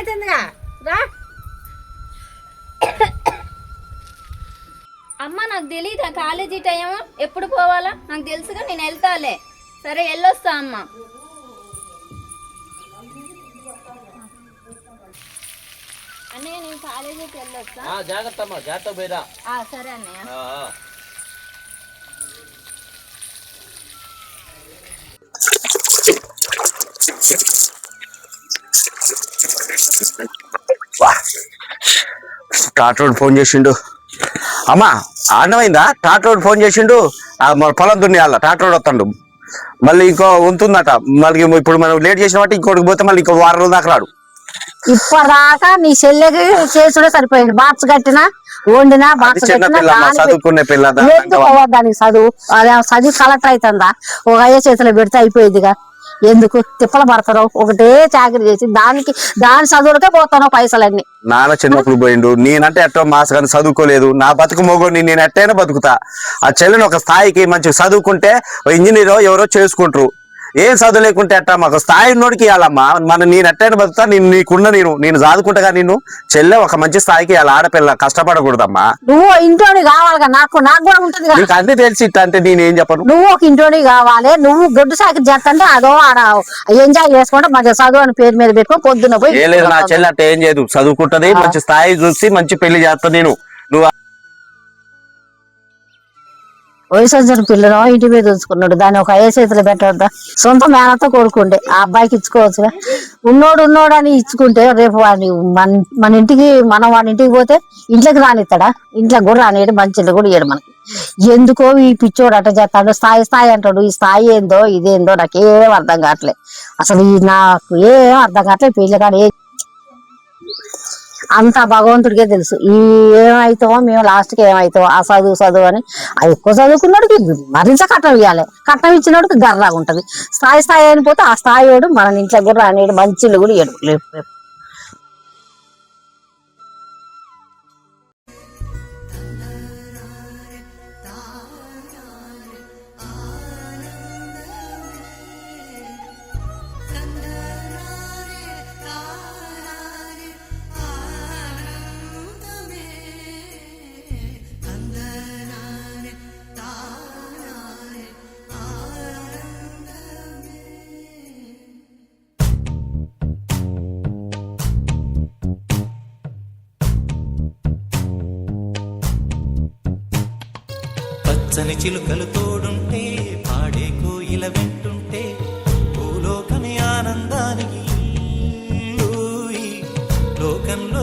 అవుతుందిగా రా. అమ్మ నాకు తెలియదా కాలేజీ టైం ఎప్పుడు పోవాలా? నాకు తెలుసుగా నేను వెళ్తాలే. సరే వెళ్ళొస్తా అమ్మ. అన్నయ్య నేను కాలేజీకి వెళ్ళొస్తా. ఆ, జాగ్రత్త అమ్మా జాగ్రత్త పోయిరా ఆ, సరే అన్నయ్య. ఆ, ఆ. టాటోడు ఫోన్ చేసిండు. అమ్మా ఆడమైందా టాటోడు ఫోన్ చేసిండు. మన పొలం దున్నేయాల టాటోడు వస్తాడు. మళ్ళీ ఇంకో ఉంటుందట. మళ్ళీ ఇప్పుడు మనం లేట్ చేసిన బట్టి ఇంకోటికి పోతే మళ్ళీ ఇంకో వారం రోజుల దాకా రాడు. ఇప్పటిదాకా నీ చెల్లెకి చేసుడే సరిపోయింది. బాక్స్ కట్టినా వండినా బాక్స్ దానికి చదువుకునే పిల్ల దా- ఎందుకు అవ్వదానికి చదువు? అదే చదివి కలెక్టర్ అవుతుందా? ఒక అయ్యే చేతిలో పెడితే అయిపోయిందిగా ఎందుకు? తిప్పలు పడతారు? ఒకటే చాకరీ చేసి దానికి దాని చదువులకే పోతాను పైసలన్నీ. నాన్న చిన్నప్పుడు పోయిండు. నేనంటే ఎట్టో మాస్ కానీ చదువుకోలేదు. నా బతుకు మొగోని నేను ఎట్టైనా బతుకుతా. ఆ చెల్లెని ఒక స్థాయికి మంచిగా చదువుకుంటే ఇంజనీరో ఎవరో చేసుకుంటారు. ఏం చదువు లేకుంటే ఎట్టా? మాకు స్థాయి నోడికి ఇవ్వాలమ్మా మన నేను ఎట్టైనా బతుకుతా నేను నీకున్న నేను నేను చదువుకుంటగా నిన్ను చెల్లె ఒక మంచి స్థాయికి ఇవ్వాలి ఆడపిల్ల కష్టపడకూడదమ్మా. నువ్వు ఇంటోని కావాలిగా నాకు నాకు కూడా ఉంటుంది నీకు అన్ని తెలిసి ఇట్ట అంటే నేనేం చెప్పను? నువ్వు ఒక ఇంటోని కావాలి నువ్వు గొడ్డు సాకి చేస్తంటే అదో ఆడ ఎంజాయ్ చేసుకుంటే మంచిగా చదువు అని పేరు మీద పెట్టుకో పొద్దున పోయి ఏ లేదు నా చెల్లి అట్ట ఏం చేయదు. చదువుకుంటది మంచి స్థాయి చూసి మంచి పెళ్ళి చేస్తా నేను. వయసు వచ్చిన పిల్లను ఇంటి మీద ఉంచుకున్నాడు. దాన్ని ఒక అయ్యే చేతిలో పెట్టద్దా? సొంత మేనతో కొడుకుండే ఆ అబ్బాయికి ఇచ్చుకోవచ్చుగా? ఉన్నోడు ఉన్నోడు అని ఇచ్చుకుంటే రేపు వాడిని మన మన ఇంటికి మనం వాడి ఇంటికి పోతే ఇంట్లోకి రానిస్తాడా? ఇంట్లోకి కూడా రానియడు మంచి కూడా ఇయ్యడు మనకి. ఎందుకో ఈ పిచ్చోడు అట్ట చేస్తాడు. స్థాయి స్థాయి అంటాడు. ఈ స్థాయి ఏందో ఇదేందో నాకేం అర్థం కావట్లే. అసలు ఈ నాకు ఏం అర్థం కావట్లేదు పిల్ల కానీ ఏ అంతా భగవంతుడికే తెలుసు. ఈ మేము లాస్ట్కి ఆ చదువు చదువు అని. ఎక్కువ చదువుకున్నాడికి మరింత కట్నం ఇవ్వాలి కట్నం ఇచ్చినోడికి గర్రాగా ఉంటుంది. స్థాయి స్థాయి అని పోతే ఆ స్థాయి వాడు మన ఇంట్లో కూడా రానియడు మంచి కూడా ఇయ్యడు. పచ్చని చిలుకలు తోడుంటే పాడే కోయిల వెంటుంటే భూలోకని ఆనందానికి లోకంలో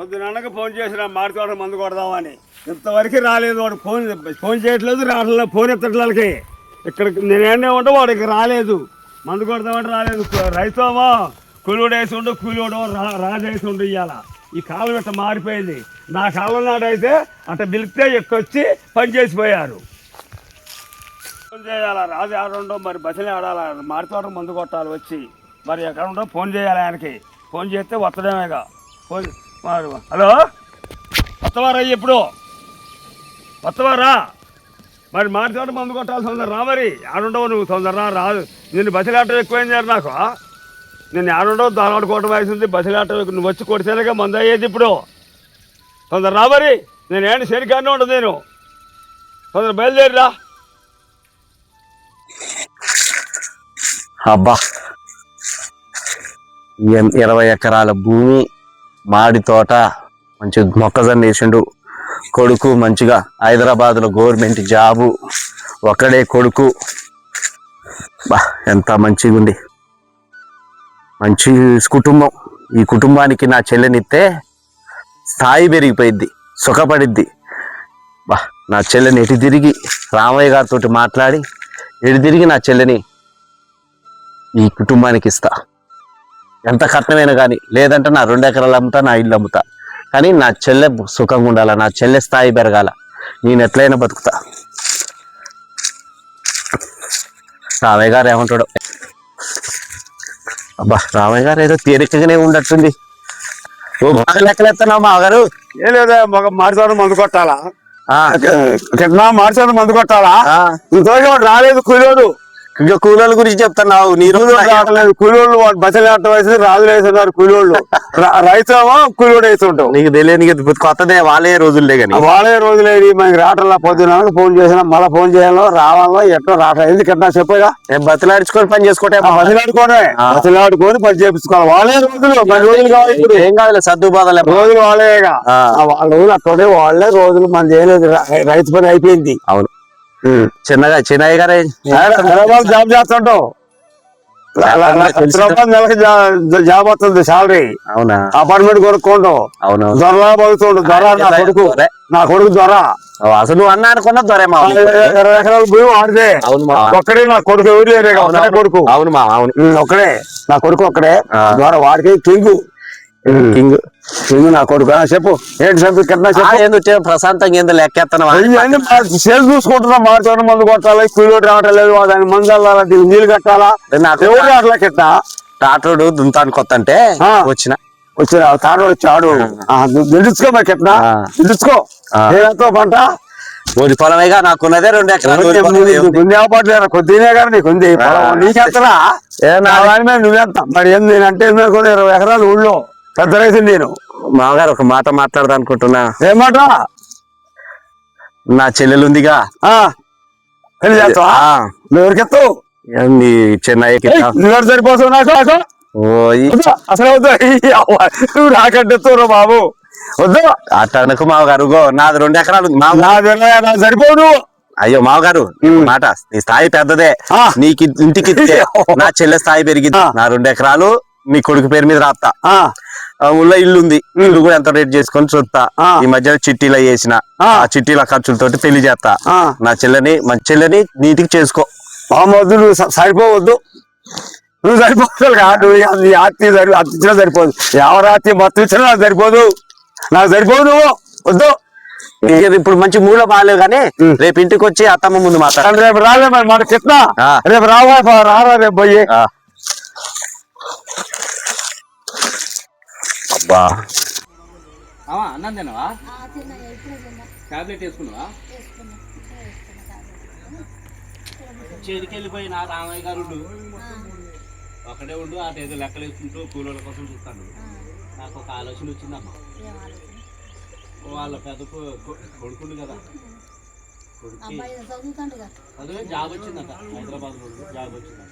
పొద్దుననక ఫోన్ చేసిన మాడితోట మందు కొడదామని. ఇంతవరకు రాలేదు వాడు ఫోన్ ఫోన్ చేయట్లేదు రావట్లేదు ఫోన్ ఎత్తట్లకి ఇక్కడ నేనేనే ఉంటే వాడు ఇక్కడ రాలేదు. మందు కొడదామంటే రాలేదు. రైతోమో కూలిడేసి ఉండు కూలుడు రా రాజేసి ఉండు ఇవాళ ఈ కాలం ఇట్ట మారిపోయింది. నా కాలం నాడైతే అట్ట పిలిస్తే ఎక్కొచ్చి పని చేసిపోయారు. ఫోన్ చేయాలా? రాజు ఆడుండో మరి బసలే ఆడాలా? మాడితోట మందు కొట్టాలి వచ్చి. మరి ఎక్కడ ఉండో ఫోన్ చేయాలి ఆయనకి. ఫోన్ చేస్తే వస్తడమేగా ఫోన్ హలో? వత్తవారా ఎప్పుడు వత్తవారా మరి మాడితోట మందు కొట్టాలి తొందర రా మరి. ఆడుండవు నువ్వు తొందరరా రాదు నిన్ను బస్సులాట ఎక్కువైంది నాకు. నేను ఆడుండవు దాలాడుకోవటం వేసింది బస్సులాట నువ్వు వచ్చి కొడితేనేగా మందు అయ్యేది ఇప్పుడు. తొందర రా మరి. నేను ఏంటి సరికానే ఉండదు నేను. తొందర బయలుదేరిరా. అబ్బా ఇరవై ఎకరాల భూమి మాడి తోట మంచి మొక్కజొన్న వేసిండు. కొడుకు మంచిగా హైదరాబాద్లో గవర్నమెంట్ జాబు. ఒక్కడే కొడుకు. బా ఎంత మంచిగా ఉంది. మంచి కుటుంబం. ఈ కుటుంబానికి నా చెల్లెనిస్తే స్థాయి పెరిగిపోయిద్ది సుఖపడిద్ది. బా నా చెల్లెని ఎటు తిరిగి రామయ్య గారితో మాట్లాడి ఎటు తిరిగి నా చెల్లెని ఈ కుటుంబానికి ఇస్తా. ఎంత కట్నమైనా కానీ లేదంటే నా రెండు ఎకరాలు అమ్ముతా నా ఇల్లు అమ్ముతా. కానీ నా చెల్లె సుఖంగా ఉండాల నా చెల్లె స్థాయి పెరగాల నేను ఎట్లయినా బతుకుతా. రామయ్య గారు ఏమంటాడు? అబ్బా రామయ్య గారు ఏదో తేలికగానే ఉండట్టుంది ఓ బాగా లెక్కలేస్తున్నావు మా గారు ఏం లేదా మగ మార్చాడు మందు కొట్టాలా? మార్చాడు మందు కొట్టాలా? వాడు రాలేదు కూలోడు ఇంకా కూలోళ్ళ గురించి చెప్తున్నావు నీ రోజు రావట్లేదు. కూలోళ్ళు ఆట వేసి రాజులు వేస్తున్నారు కూలోళ్ళు. ర- రైతేమో కూలోడు వేస్తుంటావు నీకు తెలియని కొత్తదే వాళ్ళే రోజులే గాని వాళ్ళే రోజులేది మనకి రావట్లా పొద్దున ఫోన్ చేసినా మళ్ళీ ఫోన్ చేయాలో రావాలో ఎట్టో రావట్లేదు ఎందుకంటే చెప్పగా. నేను బతిలాడించుకొని పని చేసుకోవటే బతిలాడుకోనే. ఆ. బతిలాడుకొని పని చేపించుకోవాలి. వాళ్ళే రోజులు మన రోజులు కావాలి ఇప్పుడు. ఏం కాదు సర్దు బాధలే రోజులు వాళ్ళేగా. వాళ్ళ రోజులు అక్కడే వాళ్ళే రోజులు మన చేయలేదు రైతు పని అయిపోయింది. అవును. చిన్నగా చిన్నయ్య గారే హైదరాబాద్ జాబ్ హైదరాబాద్ నెలకి జా- జాబ్ వస్తుంది శాలరీ అవునా? అపార్ట్మెంట్ కొనుక్కోండు అవును దొరలా బతుకుతుండు. దొర నా కొడుకు. దొరే. నా కొడుకు దొర. అసలు నువ్వు అన్నా అనుకున్నా దొరే మా ఇరవై ఎకరాలు భూమి వాడితే అవును మా ఒక్కడే నా కొడుకు ఎవరు లేరే ఒక్కడే కొడుకు. అవును మా అవును. ఒక్కడే. నా కొడుకు ఒక్కడే. ఆ. ద్వారా వాడికి కింగు. కింగ్ కింగు నా కొడుకు. చెప్పు. ఏంటి ఏందో వచ్చే ప్రశాంతంగా ఏందో మా సేల్ చూసుకుంటున్నా మారుతున్న మందు కొట్టాలి కూలోడు రావటం లేదు దాని మందు వెళ్ళాలా దీనికి నీళ్ళు కట్టాలా. ఎవరు అట్లా కిట్ట టాటోడు దుంతాను కొత్త అంటే. వచ్చిన. వచ్చి తాడు వచ్చాడు. దించుకో మరి. దించుకో ఆ. ఏదంతో పంట? ఓడి పొలమేగా నాకున్నదే రెండు ఎకరాలు కొద్దినే కానీ నీకు ఉంది. పొలం. ఆ. నీకెంతరా ఏ నా- నా వాడి మీద నువ్వెంత? మరి ఏం నేనంటే ఏం కూడా ఇరవై ఎకరాలు ఊళ్ళో. పెద్ద రైతు నేను. మామగారు ఒక మాట మాట్లాడదాం అనుకుంటున్నా. ఏమాట నా చెల్లెలు ఉందిగా ఆ, పెళ్ళి చేస్తావా? నువ్వు ఎవరికెత్తావు చెన్నైకి సరిపోతావు నాకు అసలు బాబు. వద్దు. అట్టనకు మామగారు నాది రెండు ఎకరాలు నువ్వు. అయ్యో మామగారు మాట నీ స్థాయి పెద్దదే. నీకు ఇంటికి నా చెల్లె స్థాయి పెరిగింది. నా రెండు ఎకరాలు మీ కొడుకు పేరు మీద రాస్తా ఊళ్ళో ఇల్లు ఉంది ఇల్లు కూడా ఎంత రేట్ చేసుకొని చూస్తా. ఈ మధ్య చిట్టీలో వేసిన. ఆ. చిట్టీల ఖర్చులతోటి పెళ్ళి చేస్తా. నా చెల్లెని మా చెల్లెని నీటికి చేసుకో. మామ వద్దు నువ్వు సరిపోవద్దు. నువ్వు సరిపోతావు కాదు ఆత్తి సరి సరిపోదు. ఎవరు ఆత్తి మొత్తం ఇచ్చినా నాకు సరిపోదు. నాకు సరిపోదు నువ్వు. వద్దు. ఇప్పుడు మంచి మూడో బాగాలేవు కానీ. రేపు ఇంటికి వచ్చి అత్తమ్మ ముందు మాట్లాడ. రేపు రాలే మరి ఆ. రేపు రావా రారా రేపు పోయి. అబ్బా. అవా అన్నం తినవా? టాబ్లెట్ వేసుకున్నావా? చేతికి వెళ్ళిపోయిన రామయ్య గారు. ఒకడే ఉండు అటు ఏదో లెక్కలు వేసుకుంటూ కూలోళ్ళ కోసం చూస్తాను నాకు ఒక ఆలోచన వచ్చిందమ్మా. వాళ్ళ పెద్ద కొడుకుండు కదా. కొడుకు. అదే జాబ్ వచ్చిందట. హైదరాబాద్లో జాబ్ వచ్చిందట.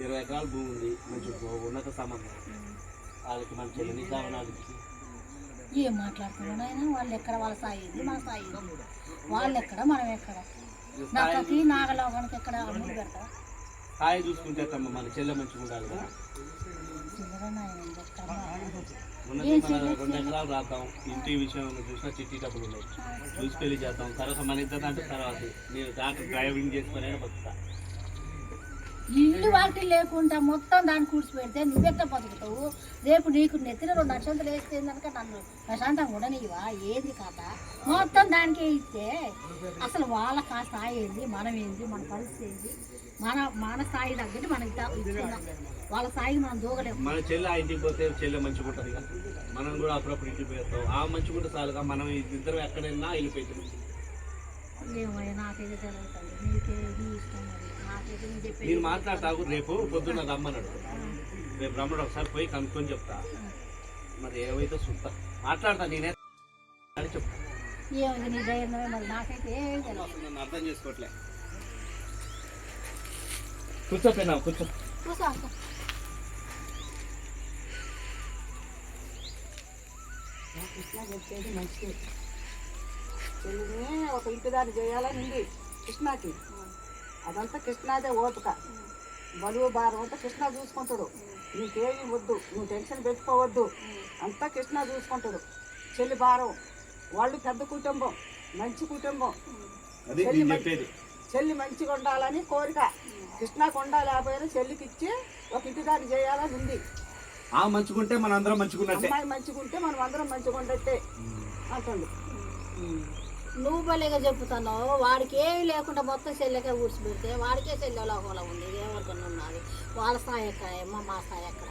ఇరవై ఎకరాల భూమి ఉంది మంచి ఉన్నత సంబంధం. వాళ్ళకి మన చెల్లిని ఆలోచించి ఏం మాట్లాడుతున్నాడు ఆయన? వాళ్ళు ఎక్కడ వాళ్ళ ఇది మన ఇది వాళ్ళు ఎక్కడ? మనం ఎక్కడ? నక్కకి నాగలోకానికి ఎక్కడ అమ్ముడు పెడతా స్థాయి చూసుకుంటే మన చెల్లె మంచిగా ఉండాలి కదా. రెండు ఎకరాలు రాద్దాం. ఇంటి విషయం చూసినా చిట్టి డబ్బులు ఉన్నాయి. చూసి పెళ్ళి చేద్దాం. తర్వాత మన ఇద్దరు అంటే తర్వాత నేను డాక్టర్ డ్రైవింగ్ చేసుకునే బతుకుతా. ఇల్లు వాటి లేకుండా మొత్తం దాన్ని కూర్చిపెడితే నువ్వెట్ట బతుకుతావు? రేపు నీకు నెత్తిన రెండు నక్షత్రాలు వేస్తే కనుక నన్ను ప్రశాంతంగా ఉండనివా ఏంది కథ? మొత్తం దానికే ఇస్తే అసలు వాళ్ళ కా స్థాయి ఏంది? మనం ఏంది? మన పరిస్థితి ఏంది? మన మన స్థాయి తగ్గట్టు మనం ఇచ్చుకుందాం వాళ్ళ స్థాయికి మనం దూగలేము మన చెల్లె ఆ ఇంటికి పోతే చెల్లె మంచిగా ఉంటుంది కదా. మనం కూడా అప్పుడప్పుడు ఇంటికి పోతాం ఆ మంచిగా ఉంటే చాలుగా మనం ఇద్దరం ఎక్కడైనా వెళ్ళిపోతాం ఏమయ్యా నాకైతే తెలియదు నీకే నీ ఇష్టం మరి. నాకైతే నేను చెప్పేది నేను మాట్లాడతాకు రేపు పొద్దున్న రమ్మన్నాడు. రేపు రమ్మడు ఒకసారి పోయి కనుక్కొని చెప్తా. మరి ఏమైతే చూస్తా మాట్లాడతా నేనే చెప్తా. ఏమైంది నీ ధైర్యమే మరి నాకైతే ఏం తెలియదు అర్థం చేసుకోవట్లే. కూర్చో కూర్చో. మంచిది చెల్లిని ఒక ఇంటిదారి చేయాలని ఉంది కృష్ణకి. అదంతా కృష్ణాదే ఓపిక. బరువు భారం అంతా కృష్ణ చూసుకుంటాడు. నీకేమి వద్దు నువ్వు టెన్షన్ పెట్టుకోవద్దు. అంతా కృష్ణ చూసుకుంటాడు. చెల్లి భారం. వాళ్ళు పెద్ద కుటుంబం మంచి కుటుంబం. చెల్లి మంచిగా ఉండాలని కోరిక. కృష్ణకు ఉండాలేకపోయినా చెల్లికి ఇచ్చి ఒక ఇంటి దాన్ని చేయాలని ఉంది. ఆ మంచుకుంటే మన అందరం మంచుకున్నట్టే. అమ్మాయి మంచిగా ఉంటే మనం అందరం మంచిగా ఉండట్టే అంటుండు నువ్వు భలేగా చెప్తున్నావు వాడికి ఏమి లేకుండా మొత్తం చెల్లెకే ఊడ్చి పెడితే వాడికే చెల్లెలో ఒకలా ఉంది ఎవరికన్నా ఉన్నది. వాళ్ళ స్థాయి ఎక్కడ ఏమో మా స్థాయి ఎక్కడ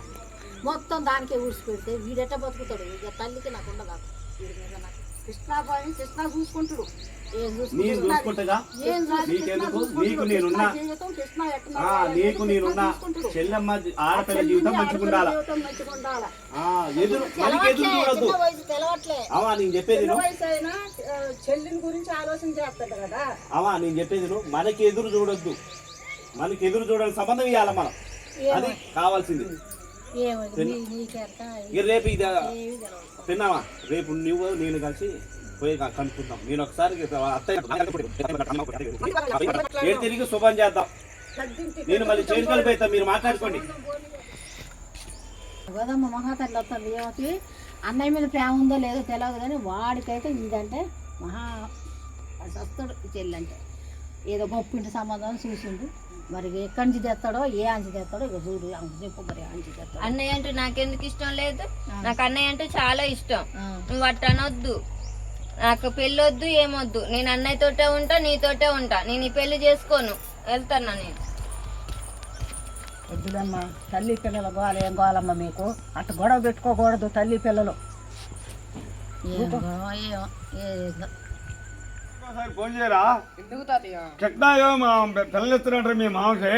మొత్తం దానికే ఊడ్చి పెడితే వీడెట్ట బతుకుతాడు? ఇక తల్లికి నాకు ఉండదు. వీడి మీద నాకు కృష్ణ పోయి చూసుకుంటుడు? నేను చూసుకుంటగా నీకెందుకు. నీకు నేనున్నా? నేనున్నా? చెల్లెమ్మ ఆడపిల్ల జీవితం మంచిగా ఉండాలా? జీవితం మంచిగా ఉండాలా? ఆ, ఎదురు మనకి ఎదురు చూడద్దు. అవా నేను చెప్పేది చెల్లిని గురించి ఆలోచన చేస్తాడు కదా. అవా నేను చెప్పేది. మనకి ఎదురు చూడొద్దు. మనకి ఎదురు చూడాలి సంబంధం ఇవ్వాలి మనం. అది కావాల్సింది. ఇక రేపు ఇది? తిన్నావా? రేపు నువ్వు నేను కలిసి పోయి కనుక్కుందాం. నేను ఒకసారి ఏడు తిరిగి శుభం చేద్దాం. నేను మళ్ళీ చేను కలిపి మీరు మాట్లాడుకోండి. గోదమ్మ మహాతల్లి వస్తుంది. ఏమవుతుంది అన్నయ్య మీద ప్రేమ ఉందో లేదో తెలియదు కానీ వాడికైతే ఇదంటే మహా సస్తాడు చెల్లి అంటే ఏదో గొప్పింటి సంబంధం చూసిండు. మరి ఎక్కడి నుంచి తెస్తాడో ఏ అంచి తెస్తాడో ఇక చూడు చెప్పు మరి అంచి తెస్తాడు. అన్నయ్య అంటే నాకెందుకు ఇష్టం లేదు? నాకు అన్నయ్య అంటే చాలా ఇష్టం. నువ్వు అట్ట అనొద్దు. నాకు పెళ్ళొద్దు ఏమొద్దు. నేను అన్నయ్యతోటే ఉంటా నీతోటే ఉంటా. నేను ఈ పెళ్ళి చేసుకోను. వెళ్తాను నేను? వద్దులమ్మ తల్లి పిల్లల గోల ఏం గోలమ్మ మీకు? అట్ట గొడవ పెట్టుకోకూడదు తల్లి పిల్లలు. ఏం గొడవ. ఒకసారి ఫోన్ చేయరా? మా మామకి.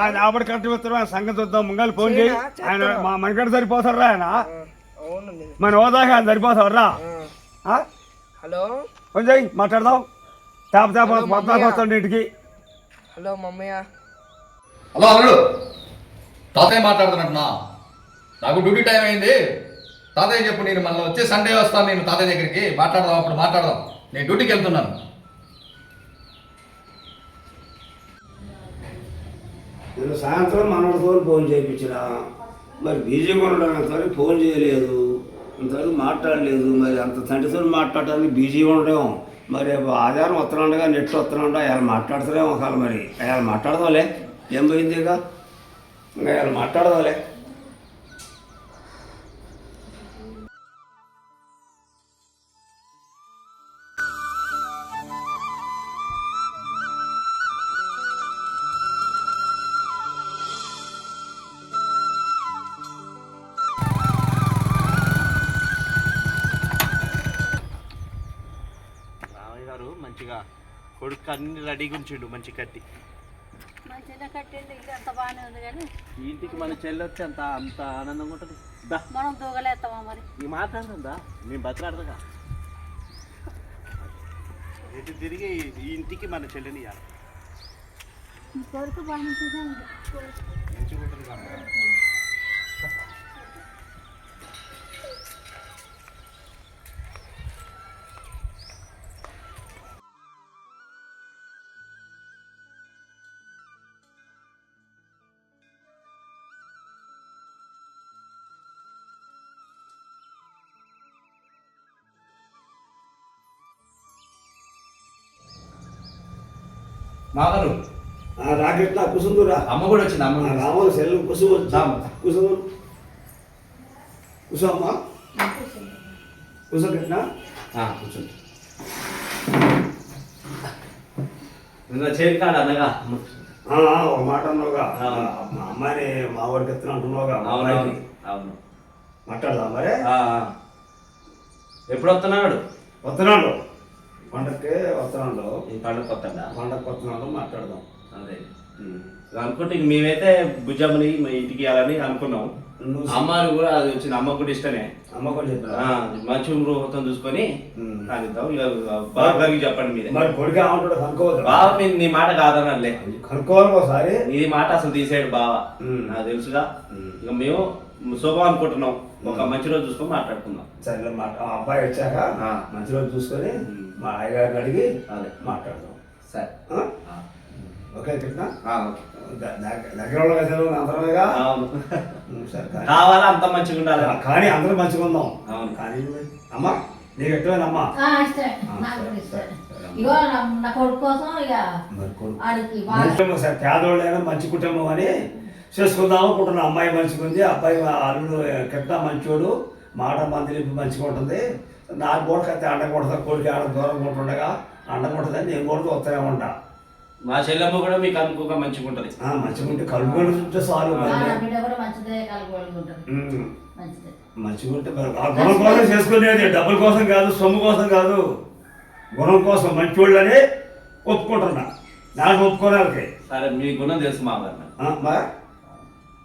ఆయన ఆపడి కరెక్ట్ ఇస్తారు ఆయన సంగతి చూద్దాం ముంగల్ ఫోన్ చేయి. ఆయన మా మనకడ సరిపోతారా ఆయన. మన హోదాకి ఆయన సరిపోతారా హలో? ఫోన్ చేయి మాట్లాడదాం. తేప తేప వస్తాడు ఇంటికి. హలో మమ్మయ్య. హలో అల్లుడు. తాతయ్య మాట్లాడుతున్నట్టునా నాకు డ్యూటీ టైం అయింది. తాతయ్య చెప్పు నేను మళ్ళీ వచ్చే సండే వస్తాను నేను తాతయ్య దగ్గరికి. మాట్లాడదాం అప్పుడు మాట్లాడదాం. నేను డ్యూటీకి వెళ్తున్నాను. నేను సాయంత్రం మనతో ఫోన్ చేయించిన మరి బీజీగా ఉండడం ఫోన్ చేయలేదు ఇంతవరకు మాట్లాడలేదు మరి అంత తండ్రితో మాట్లాడడానికి బిజీగా ఉండడం మరి ఆధారం వస్తున్నాండగా నెట్ వస్తున్నాడు ఆయన మాట్లాడతారేమో ఒకవేళ మరి. ఆయన మాట్లాడదాంలే. ఏం పోయింది ఇక? ఇంకా ఆయన మాట్లాడదాంలే. అన్ని రెడీగా ఉంచిండు మంచి కట్టి మా చెల్లె కట్టింది ఇది అంత బాగానే ఉంది కానీ. ఈ ఇంటికి మన చెల్లి వచ్చి అంత అంత ఆనందంగా ఉంటుంది. దా. మనం దూగలేస్తామా మరి? ఈ మాట్లాడుతుందా నేను బతలాడదుగా. ఎటు తిరిగి ఈ ఇంటికి మన చెల్లిని ఇవ్వాలి కొడుకు బాగా మంచిగా ఉంటుంది మామగారు? రాకెట్ నా కుసుందురా. అమ్మ కూడా వచ్చింది? అమ్మ కూడా. రాముడు సెల్లు కుసుము కుసమ్మా కుసం కూర్చోండి. నిన్న చేతి కాడ అనగా ఒక మాట అన్నావుగా. మా అమ్మాయిని మా వాడికి ఎత్తున అంటున్నావుగా. అమ్మాయిని అవును. మాట్లాడదా మరి. ఎప్పుడు వస్తున్నాడు? వస్తున్నాడు. పండక్కి వస్తున్నాడు ఈ పండుగ కొత్తడా పండక్కి వస్తున్నాడు మాట్లాడదాం. అదే అనుకుంటే ఇంక మేమైతే భుజమ్మని మా ఇంటికి ఇవ్వాలని అనుకున్నాం. అమ్మారు కూడా అది వచ్చింది అమ్మ కూడా ఇష్టమే. అమ్మ కూడా చెప్పినా ఆ, మంచి ముహూర్తం చూసుకొని. కానిద్దాం. ఇక బాబు గారికి చెప్పండి మీరే. మరి కొడుకు ఏమంటాడు కనుక్కోవద్దు? బావ మీ నీ మాట కాదనలే కనుక్కోవాలి ఒకసారి. నీ మాట అసలు తీసేయడు బావ. నాకు తెలుసుగా. ఇక మేము శుభం అనుకుంటున్నాం ఒక మంచి రోజు చూసుకొని మాట్లాడుకుందాం. సరే మాట ఆ అబ్బాయి వచ్చాక. మంచి రోజు చూసుకొని. మా అయ్యగారిని అడిగి అదే. మాట్లాడదాం. సరే. ఓకే కృష్ణ? దగ్గర అందరమేగా? కావాలా అంత మంచిగా ఉండాలి? కానీ అందరూ మంచిగా ఉందాం. అవును. కానీ అమ్మా నీకు ఎట్టమేనమ్మా ఆ, ఇష్టమే నాకు కూడా ఇష్టమే ఇగో నా- నా కొడుకు కోసం ఇక మరి కొడుకు ఆడికి బాగా కుటుంబం సార్ పేదోళ్ళైనా మంచి కుటుంబం అని చేసుకుందాం అనుకుంటున్నా. అమ్మాయి మంచిగా ఉంది అబ్బాయి అల్లుడు కట్ట మంచోడు మాట మందిలింపు మంచిగా ఉంటుంది. నాకు కూడా కత్తి అండకూడదు కోడికి ఆడ దూరం ఉంటుండగా అండకూడదని నేను కూడా వస్తూనే ఉంటా. మా చెల్లెమ్మ కూడా మీకు అనుకోగా మంచిగా ఉంటుంది ఆ, మంచిగా ఉంటే కలుపుకొని చూస్తే చాలు మరి. మంచిగా ఉంటే మరి. గుణం కోసం చేసుకునేది డబ్బుల కోసం కాదు సొమ్ము కోసం కాదు. గుణం కోసం మంచోళ్ళని ఒప్పుకుంటున్నా. నాకు ఒప్పుకోవాలి సరే మీ గుణం తెలుసు. మా ఆ,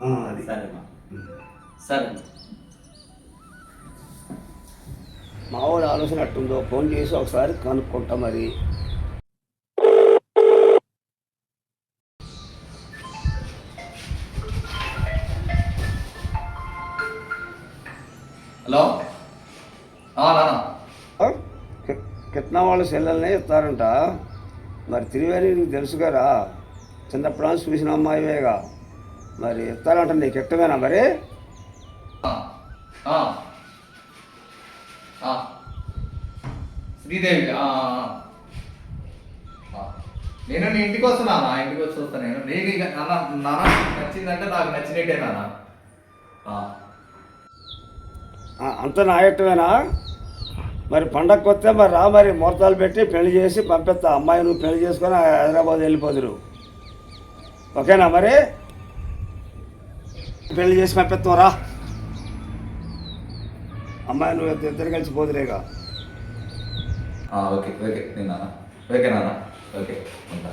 అది. సరే మా సరే. మా వాడు ఆలోచన అట్టుందో ఫోన్ చేసి ఒకసారి కనుక్కుంటా మరి. హలో? కిట్నా వాళ్ళ సెల్లల్ని ఇస్తారంట మరి తిరివేని నీకు తెలుసు కదా చిన్నప్పుడు చూసిన అమ్మాయివేగా. మరి ఇస్తారంట నీకు ఇష్టమేనా మరి. శ్రీదేవి. నేను నీ ఇంటికి వస్తున్నా నా ఇంటికి వచ్చి వస్తాను నేను. నీకు ఇక నాన్న నచ్చిందంటే నాకు నచ్చినట్టే నాన్న. ఆ, అంత నా ఇష్టమేనా మరి పండగకి వస్తే మరి రా మరి ముహూర్తాలు పెట్టి పెళ్ళి చేసి పంపిస్తా. అమ్మాయి నువ్వు పెళ్ళి చేసుకొని హైదరాబాద్ వెళ్ళిపోదురు. ఓకేనా మరి? పెళ్ళి చేసి పంపిస్తాం రా అమ్మాయి నువ్వు ఇద్దరు కలిసి పోదురేగా ఓకే ఓకే నేను నాన్న ఓకే నాన్న. ఓకే ఉంటా.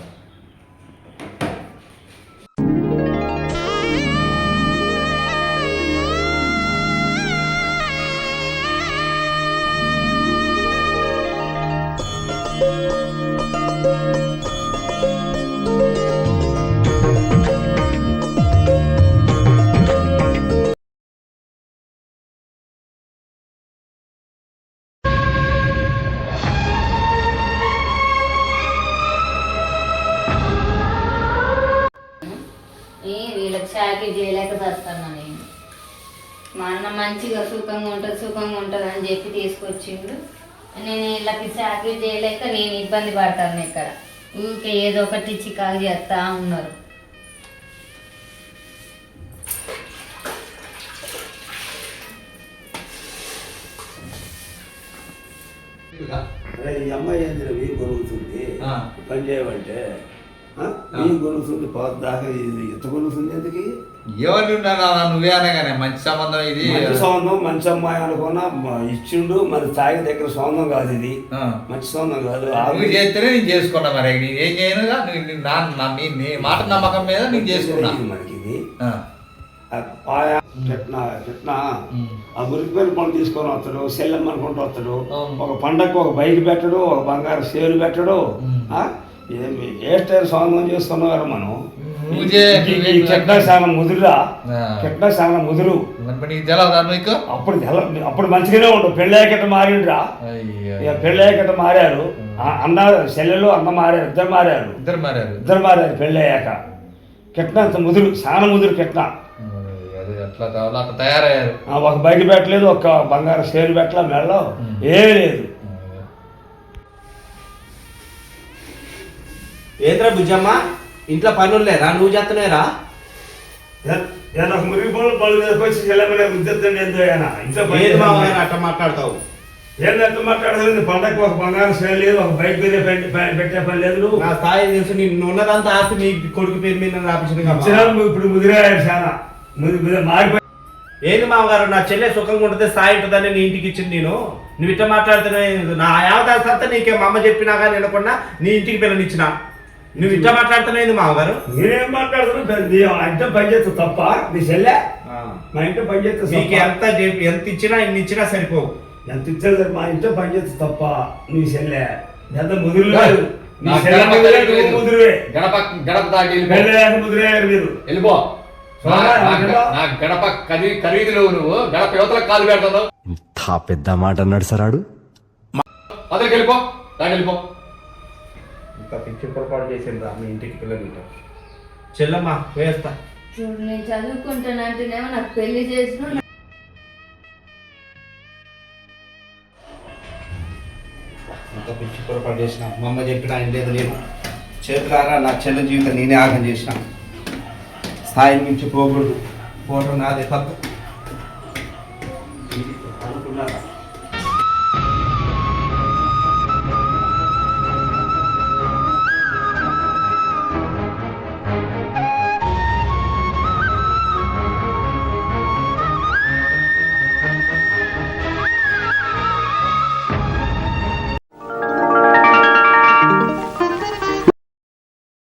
చాకరీ చేయలేక చేస్తాను నేను. మా అన్న మంచిగా సుఖంగా ఉంటుంది సుఖంగా ఉంటుంది అని చెప్పి తీసుకొచ్చిండు. నేను వీళ్ళకి చాకరీ చేయలేక నేను ఇబ్బంది పడతాను ఇక్కడ. ఊరికే ఏదో ఒకటి చికాకు చేస్తా ఉన్నారు. అమ్మాయి. పని చేయమంటే కొనుగుతుంది పోదాకా ఇది ఎంత కొనుగుతుంది ఎందుకు ఎవరు నాన్న నువ్వే అనగానే మంచి సంబంధం ఇది. మంచి సంబంధం మంచి అమ్మాయి అనుకున్నా మ- ఇచ్చిండు మరి తాగి దగ్గర సంబంధం కాదు ఇది. మంచి సంబంధం కాదు. నువ్వు చేస్తేనే నేను చేసుకున్నా మరి. నేను ఏం నువ్వు- నీ- నా నా- నీ నీ మాట నమ్మకం మీద నేను చేసుకున్నా. మనకి ఇది. పాయ చెట్న చెట్న ఆ మురికిపోయిన పనులు తీసుకొని వస్తాడు సెల్లెం అనుకుంటూ వస్తాడు. ఒక పండగకు ఒక బైక్ పెట్టడు ఒక బంగారు సేలు పెట్టడు ఏ స్టైల్ సంబంధం చేసుకున్నారు మనం? ఈ ముదురురా? ముదురు. అప్పుడు అప్పుడు మంచిగానే ఉండవు పెళ్ళాకట మారిండ్రా. ఇక మారారు. అన్న చెల్లెలు అన్న మారారు. ఇద్దరు మారారు. ఇద్దరు మారారు. ఇద్దరు మారారు పెళ్ళయ్యాక కిట్న అంత ముదురు చాలా ముదురు కిట్న తయారయ్యారు. ఒక బైక్ పెట్టలేదు ఒక బంగారు సేరు పెట్టలే మెడలో ఏమీ లేదు. ఏంద్రా బుజ్జమ్మ ఇంట్లో పనులు లేదా నువ్వు మురిగి పనులు పనులు తీసుకొచ్చి చెల్లెమనే ఉద్యోగం ఏందో ఆయన ఇంట్లో పని ఏది చేయాలి. మామగారు అట్ట మాట్లాడతావు? ఏందంటే మాట్లాడుతుంది పండగ ఒక బంగారు సేరు లేదు ఒక బైక్ మీద పెట్టి- పని లేదు నువ్వు? నా స్థాయి తెలుసు నేను ఉన్నదంతా ఆస్తి నీ కొడుకు పేరు మీద ఇచ్చినా ఇప్పుడు ముదిరాడు చాలా. మారిపోయి ఏంది మామగారు నా చెల్లె సుఖంగా ఉంటుంది స్థాయి ఉంటుందని నీ ఇంటికి ఇచ్చింది నేను. నువ్వు ఇట్ట మాట్లాడుతున్నావు నా యావదాసంతా నీకే మా అమ్మ చెప్పినా కానీ వినకుండా నీ ఇంటికి పిల్లనిచ్చిన. నువ్వు ఇట్ట మాట్లాడుతున్నావు మామగారు? నేనేం మాట్లాడుతున్నా? ఇంట్లో పని చేస్తూ తప్ప నీ చెల్లె? మా ఇంట్లో పని చేస్తే నీకు. ఎంత చెప్పి- ఎంత ఇచ్చినా ఇన్ని ఇచ్చినా సరిపోవు. ఎంత ఇచ్చారు సార్ మా ఇంట్లో పని చేస్తే తప్ప నీ చెల్లె. ఎంత ముదురు కాదు. గడప ముదురువే. దాటి మీరు. వెళ్ళిపో. ఖరీదులో నువ్వు. కాలు పెడతావు. పెద్ద మాట అన్నాడు సరాడు అదరికి వెళ్ళిపో దాటి వెళ్ళిపో. ఇంకా పిచ్చి పొరపాటు చేసింది రా మీ ఇంటికి పిల్లలు చెల్లమ్మ వేస్తా చూడు నేను చదువుకుంటానంటేనేమో నాకు పెళ్ళి చేసిన పొరపాటు చేసిన. మా అమ్మ చెప్పిన ఆయన లేదు లేదు. చేతులారా నా చెల్లె జీవితం నేనే ఆగం చేసిన. స్థాయి నుంచి పోకూడదు. పోవడం నాదే తప్పు.